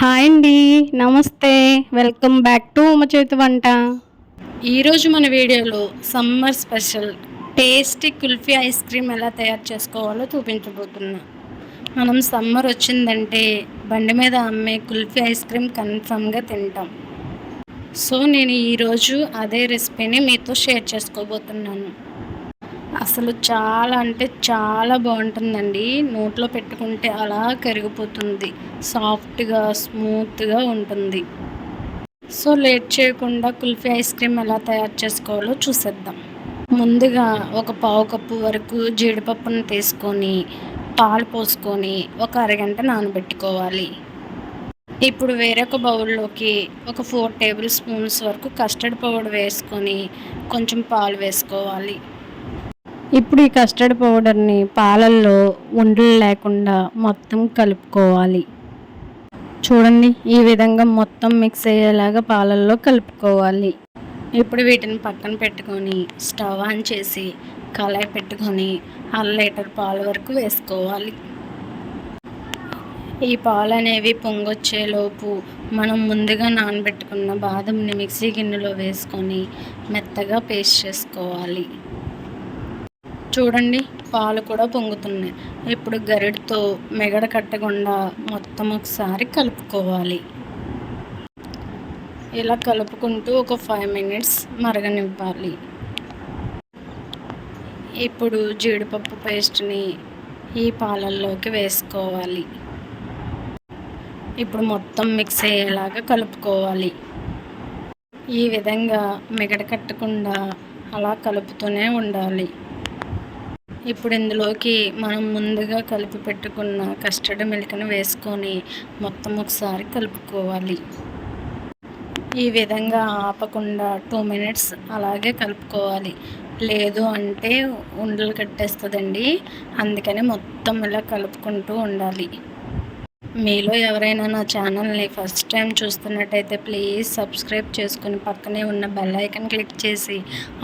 Hi అండి నమస్తే. Welcome back to ఉమచేతి వంట. ఈరోజు మన వీడియోలో summer special tasty kulfi ice cream ఎలా తయారు చేసుకోవాలో చూపించబోతున్నా. మనం సమ్మర్ వచ్చిందంటే బండి మీద అమ్మే కుల్ఫీ ఐస్ క్రీమ్ కన్ఫర్మ్గా తింటాం. సో నేను ఈరోజు అదే రెసిపీని మీతో షేర్ చేసుకోబోతున్నాను. అసలు చాలా అంటే చాలా బాగుంటుందండి. నోట్లో పెట్టుకుంటే అలా కరిగిపోతుంది. సాఫ్ట్గా స్మూత్గా ఉంటుంది. సో లేట్ చేయకుండా కుల్ఫీ ఐస్ క్రీమ్ ఎలా తయారు చేసుకోవాలో చూసేద్దాం. ముందుగా ఒక పావు కప్పు వరకు జీడిపప్పును తీసుకొని పాలు పోసుకొని ఒక అరగంట నానబెట్టుకోవాలి. ఇప్పుడు వేరొక బౌల్లోకి ఒక ఫోర్ టేబుల్ స్పూన్స్ వరకు కస్టర్డ్ పౌడర్ వేసుకొని కొంచెం పాలు వేసుకోవాలి. ఇప్పుడు ఈ కస్టర్డ్ పౌడర్ని పాలల్లో ఉండలు లేకుండా మొత్తం కలుపుకోవాలి. చూడండి ఈ విధంగా మొత్తం మిక్స్ అయ్యేలాగా పాలల్లో కలుపుకోవాలి. ఇప్పుడు వీటిని పక్కన పెట్టుకొని స్టవ్ ఆన్ చేసి కళాయి పెట్టుకొని అర లీటర్ పాలు వరకు వేసుకోవాలి. ఈ పాలు అనేవి పొంగొచ్చేలోపు మనం ముందుగా నానబెట్టుకున్న బాదంని మిక్సీ గిన్నెలో వేసుకొని మెత్తగా పేస్ట్ చేసుకోవాలి. చూడండి పాలు కూడా పొంగుతున్నాయి. ఇప్పుడు గరిటతో మెగడ కట్టకుండా మొత్తం ఒకసారి కలుపుకోవాలి. ఇలా కలుపుకుంటూ ఒక ఫైవ్ మినిట్స్ మరగనివ్వాలి. ఇప్పుడు జీడిపప్పు పేస్ట్ని ఈ పాలల్లోకి వేసుకోవాలి. ఇప్పుడు మొత్తం మిక్స్ అయ్యేలాగా కలుపుకోవాలి. ఈ విధంగా మిగడ కట్టకుండా అలా కలుపుతూనే ఉండాలి. ఇప్పుడు ఇందులోకి మనం ముందుగా కలిపి పెట్టుకున్న కస్టర్డ్ మిల్క్ని వేసుకొని మొత్తం ఒకసారి కలుపుకోవాలి. ఈ విధంగా ఆపకుండా టూ మినిట్స్ అలాగే కలుపుకోవాలి. లేదు అంటే ఉండలు కట్టేస్తుందండి. అందుకని మొత్తం ఇలా కలుపుకుంటూ ఉండాలి. మీలో ఎవరైనా నా ఛానల్ని ఫస్ట్ టైం చూస్తున్నట్టయితే ప్లీజ్ సబ్స్క్రైబ్ చేసుకుని పక్కనే ఉన్న బెల్ ఐకన్ క్లిక్ చేసి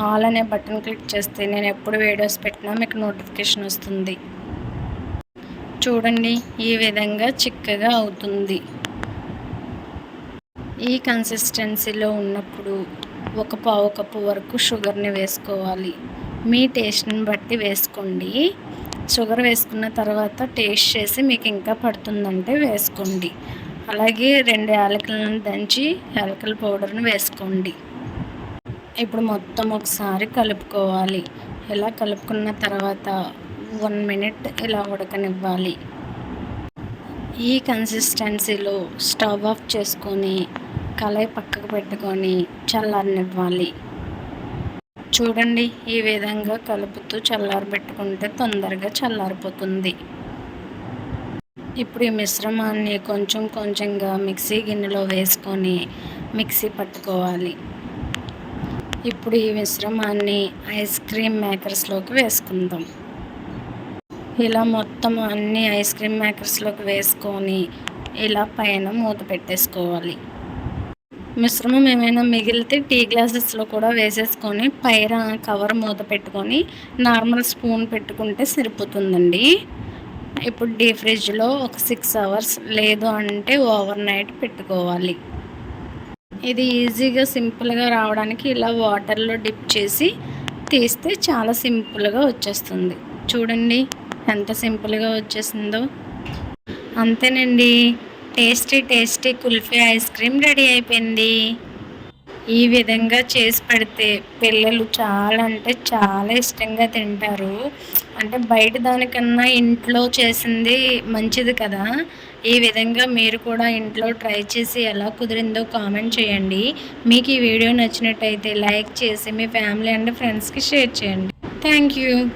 ఆల్ అనే బటన్ క్లిక్ చేస్తే నేను ఎప్పుడు వీడియోస్ పెట్టినా మీకు నోటిఫికేషన్ వస్తుంది. చూడండి ఈ విధంగా చిక్కగా అవుతుంది. ఈ కన్సిస్టెన్సీలో ఉన్నప్పుడు ఒక పావు కప్పు వరకు షుగర్ని వేసుకోవాలి. మీ టేస్ట్ని బట్టి వేసుకోండి. షుగర్ వేసుకున్న తర్వాత టేస్ట్ చేసి మీకు ఇంకా పడుతుందంటే వేసుకోండి. అలాగే రెండు యాలకులను దంచి యాలకుల పౌడర్ని వేసుకోండి. ఇప్పుడు మొత్తం ఒకసారి కలుపుకోవాలి. ఇలా కలుపుకున్న తర్వాత వన్ మినిట్ ఇలా ఉడకనివ్వాలి. ఈ కన్సిస్టెన్సీలో స్టవ్ ఆఫ్ చేసుకొని కళాయి పక్కకు పెట్టుకొని చల్లారనివ్వాలి. చూడండి ఈ విధంగా కలుపుతూ చల్లారబెట్టుకుంటే తొందరగా చల్లారిపోతుంది. ఇప్పుడు ఈ మిశ్రమాన్ని కొంచెం కొంచెంగా మిక్సీ గిన్నెలో వేసుకొని మిక్సీ పట్టుకోవాలి. ఇప్పుడు ఈ మిశ్రమాన్ని ఐస్ క్రీమ్ మేకర్స్లోకి వేసుకుందాం. ఇలా మొత్తం అన్ని ఐస్ క్రీమ్ మేకర్స్లోకి వేసుకొని ఇలా పైన మూత పెట్టేసుకోవాలి. మిశ్రమం ఏమైనా మిగిలితే టీ గ్లాసెస్లో కూడా వేసేసుకొని పైన కవర్ మూత పెట్టుకొని నార్మల్ స్పూన్ పెట్టుకుంటే సరిపోతుందండి. ఇప్పుడు డీ ఫ్రిడ్జ్లో ఒక సిక్స్ అవర్స్ లేదు అంటే ఓవర్ నైట్ పెట్టుకోవాలి. ఇది ఈజీగా సింపుల్గా రావడానికి ఇలా వాటర్లో డిప్ చేసి తీస్తే చాలా సింపుల్గా వచ్చేస్తుంది. చూడండి ఎంత సింపుల్గా వచ్చేసిందో. అంతేనండి. Tasty tasty kulfi ice cream ready అయిపోయింది. ఈ విధంగా చేసి పెడితే పిల్లలు చాలా అంటే చాలా ఇష్టంగా తింటారు. అంటే బయట దానికన్నా ఇంట్లో చేసింది మంచిది కదా. ఈ విధంగా మీరు కూడా ఇంట్లో ట్రై చేసి ఎలా కుదిరిందో కామెంట్ చేయండి. మీకు ఈ వీడియో నచ్చినట్టయితే లైక్ చేసి మీ ఫ్యామిలీ అండ్ ఫ్రెండ్స్కి షేర్ చేయండి. Thank you.